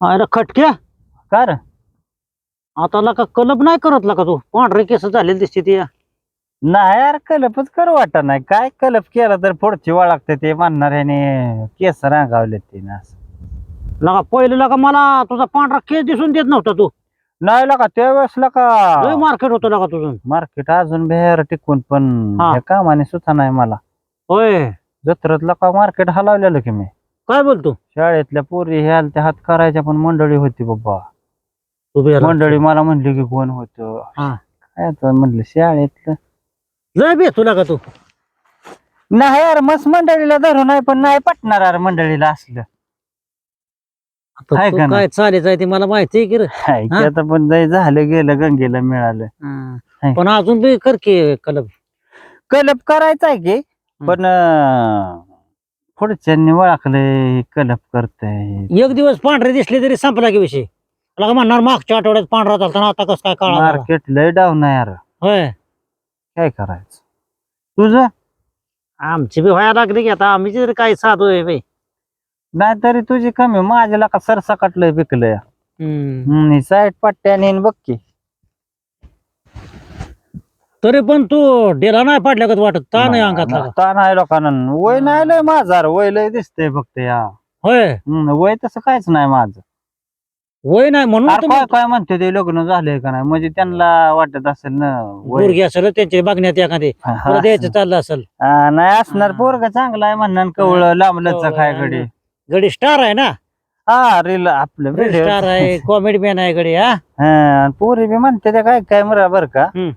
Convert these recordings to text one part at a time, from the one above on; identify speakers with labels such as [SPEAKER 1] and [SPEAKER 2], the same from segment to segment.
[SPEAKER 1] अरे खटक्या
[SPEAKER 2] का रे?
[SPEAKER 1] आता लका कलप नाही करत लका तू. पांढरे केस झालेले दिसते ती.
[SPEAKER 2] नाही यार कलपच करू वाटत नाही. काय कलप केलं तर पुढची वळखते ते म्हणणार ह्याने केस रांगावले ते ना असं.
[SPEAKER 1] लका पहिले लका मला तुझा पांढरा केस दिसून देत नव्हता तू.
[SPEAKER 2] नाही लका त्यावेळेस
[SPEAKER 1] लय
[SPEAKER 2] लका
[SPEAKER 1] मार्केट होतं लका तुझं.
[SPEAKER 2] मार्केट अजून बेहर टिकून पण
[SPEAKER 1] हा.
[SPEAKER 2] कामाने सुद्धा नाही मला.
[SPEAKER 1] होय.
[SPEAKER 2] जत्रेत लका मार्केट हलवलेलं की मी.
[SPEAKER 1] काय बोलतो?
[SPEAKER 2] शाळेतल्या पोरी ह्या त्या हात करायच्या पण मंडळी होती बाबा. मंडळी मला म्हणली की कोण होत?
[SPEAKER 1] हा.
[SPEAKER 2] काय आता म्हणलं शाळेतलं.
[SPEAKER 1] लय बे तुला का तू.
[SPEAKER 2] नाही यार मस्त मंडळीला धरून नाही पण नाही पटणार यार मंडळीला असलं.
[SPEAKER 1] आता
[SPEAKER 2] आहे
[SPEAKER 1] तू
[SPEAKER 2] का नाही?
[SPEAKER 1] काय चालेल आहे ते मला माहिती आहे की रे.
[SPEAKER 2] हाय की
[SPEAKER 1] हा?
[SPEAKER 2] आता पण जाय झालं गेलं गंगेला मिळालं. आहे.
[SPEAKER 1] पण अजून बी कर की कलप.
[SPEAKER 2] करायचा आहे की पण अं, पुढच्यांनी ओळखलंय कलप करतय
[SPEAKER 1] एक दिवस पांढरे दिसले तरी संपला की विषय. म्हणणार मागच्या आठवड्यात पांढरा चालता ना आता कसं काय काळा झाला?
[SPEAKER 2] मार्केट लय डाऊन आहे यार.
[SPEAKER 1] होय.
[SPEAKER 2] काय करायचं? तुझं?
[SPEAKER 1] आमची बी व्हायला लागली की आता आम्ही तरी काय साधू आहे
[SPEAKER 2] नाही तरी तुझी कमी माझ्याला का सरसकटलंय पिकलंय?
[SPEAKER 1] हम्म.
[SPEAKER 2] साईड पट्ट्याने बघ की.
[SPEAKER 1] तरी पण तू डेला नाही पडल्या का वाटत ता नाही अंगात.
[SPEAKER 2] ता नाही लोकांना? वय नाही लय माझा वय लय दिसतंय फक्त या.
[SPEAKER 1] होय?
[SPEAKER 2] हम्म, वय तसं काहीच नाही माझं.
[SPEAKER 1] वय नाही म्हणून
[SPEAKER 2] अरे काय काय म्हणते ते लग्न झालंय का नाही? म्हणजे त्यांना वाटत असेल ना वय
[SPEAKER 1] गुडघे असेल त्यांचे बघण्यात एखादे द्यायचं चाललं असेल.
[SPEAKER 2] हा, नाही असणार. पोरग चांगला आहे म्हणणार कवळ लांबलच काय गडी
[SPEAKER 1] गडी स्टार आहे ना?
[SPEAKER 2] हा रील आपलं video.
[SPEAKER 1] स्टार आहे कॉमेडी मॅन आहे गडी हा.
[SPEAKER 2] हा, पोरी बी म्हणते ते काय काय मरा बर का?
[SPEAKER 1] हम्म.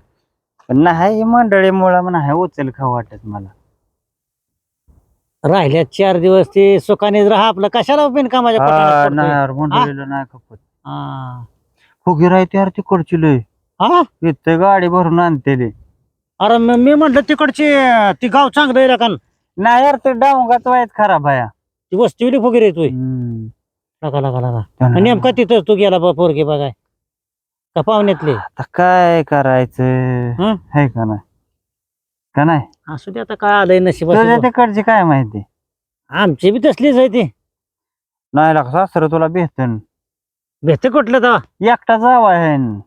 [SPEAKER 2] पण नाही मंडळी मुळे नाही उचल खाऊ वाटत मला.
[SPEAKER 1] राहिल्या चार दिवस ते सुखाने राहा आपलं. कशाला बिन कामाच्या
[SPEAKER 2] हा,
[SPEAKER 1] पटाला
[SPEAKER 2] नाही? यार, मंडळीला नाही खपत.
[SPEAKER 1] हा.
[SPEAKER 2] फुगी राहते यार तिकडची लय.
[SPEAKER 1] हा?
[SPEAKER 2] इथं गाडी भरून आणते
[SPEAKER 1] अरे म- मी म्हंटल तिकडची अं, ती गाव चांगलं आहे का
[SPEAKER 2] नाही यार ते डाऊंगाच वाईट खराब आहे.
[SPEAKER 1] ती वस्तीवली फुगीर येतोय
[SPEAKER 2] हम्म.
[SPEAKER 1] लगा लगा लगा आणि नेमका तिथं तू गेला बा पोरगी बघाय. का पाहुण्यातले?
[SPEAKER 2] आता काय करायचं?
[SPEAKER 1] हं?
[SPEAKER 2] है का नाही? का नाही?
[SPEAKER 1] असू दे आता काय आलंय नशीब
[SPEAKER 2] तुझ्या तिकडची काय माहिती?
[SPEAKER 1] आमची बी तसलीच आहे ती.
[SPEAKER 2] नाही लाग सासर तुला भेटन.
[SPEAKER 1] भेटते कुठलं तर?
[SPEAKER 2] एकटा जावा आहे न.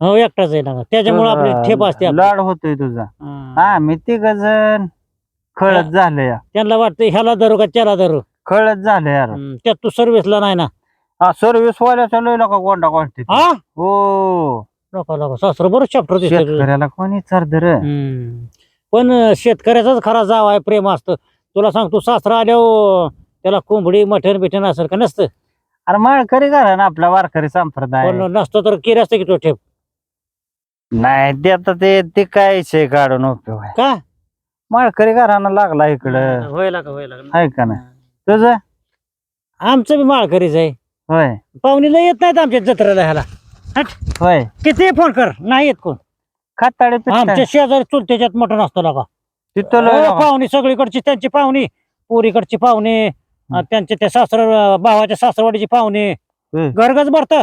[SPEAKER 1] हो एकटाच आहे ना. त्याच्यामुळे आपली ठेप असते आपली.
[SPEAKER 2] लाड होतोय तुझा.
[SPEAKER 1] हा.
[SPEAKER 2] हा मी तिघ जण खळत झालं या
[SPEAKER 1] त्यांना वाटतं ह्याला धरू का त्याला धरू?
[SPEAKER 2] खळत झालं यार.
[SPEAKER 1] हम्म, त्यात तू सर्व्हिसला नाही ना.
[SPEAKER 2] हा सर्व्हिस वाल्याचा लय लोक गोंडा गोष्टी
[SPEAKER 1] हा?
[SPEAKER 2] हो.
[SPEAKER 1] लोका लोका सासर बरं चॅप्टर
[SPEAKER 2] शेतकऱ्याला कोणी चार
[SPEAKER 1] पण अं, शेतकऱ्याचाच खरा जाव आहे प्रेम असतं. तुला सांगतो सासरा आल्यावर त्याला कोंबडी मटण बिटण असेल का नसतं?
[SPEAKER 2] अरे माळकरी करा ना आपला वारकरी संप्रदाय.
[SPEAKER 1] पण नसतं तर केली असतं की तो ठेप?
[SPEAKER 2] नाही ते आता ते ते काय शे काढून उपयोग आहे?
[SPEAKER 1] का?
[SPEAKER 2] माळकरी घराना लागला इकडं.
[SPEAKER 1] व्हायला का व्हायला
[SPEAKER 2] आहे का नाही? तुझं?
[SPEAKER 1] आमचं बी माळकरीच आहे.
[SPEAKER 2] होय.
[SPEAKER 1] पाहुणीला येत नाहीत आमच्या जत्रेला ह्याला. हट.
[SPEAKER 2] होय.
[SPEAKER 1] किती फोन कर. नाही येत कोण.
[SPEAKER 2] खाताडे
[SPEAKER 1] आमच्या शेजारी चुलत्याच्यात मटण असतं का
[SPEAKER 2] तिथं लय लोक-
[SPEAKER 1] पाहुणी सगळीकडची त्यांची पाहुणी पोरीकडची पाहुणे अं, त्यांचे त्या सासर भावाच्या सासरवाडीची पाहुणे.
[SPEAKER 2] हम्म.
[SPEAKER 1] घरगच भरत.